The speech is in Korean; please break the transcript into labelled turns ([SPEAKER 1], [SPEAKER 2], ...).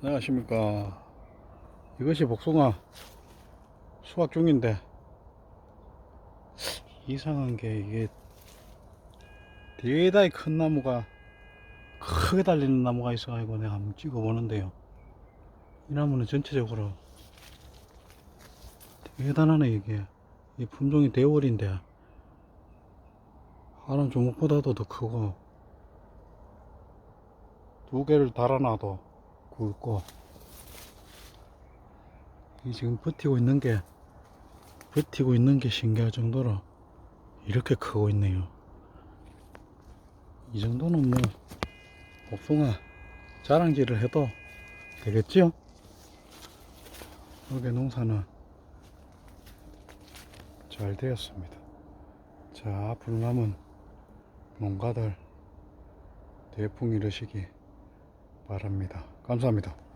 [SPEAKER 1] 안녕하십니까. 이것이 복숭아 수확 중인데 이상한 게 이게 대다이 큰 나무가 크게 달리는 나무가 있어 가지고 내가 한번 찍어 보는데요. 이 나무는 전체적으로 대단하네 이게. 이 품종이 대월인데 하는 종목보다도 더 크고 두 개를 달아놔도 굵고 이 지금 버티고 있는 게 버티고 있는 게 신기할 정도로 이렇게 크고 있네요. 이 정도는 뭐 복숭아 자랑질을 해도 되겠죠? 여기 농사는 잘 되었습니다. 자, 앞으로 남은 농가들 대풍 이르시기 바랍니다. 감사합니다.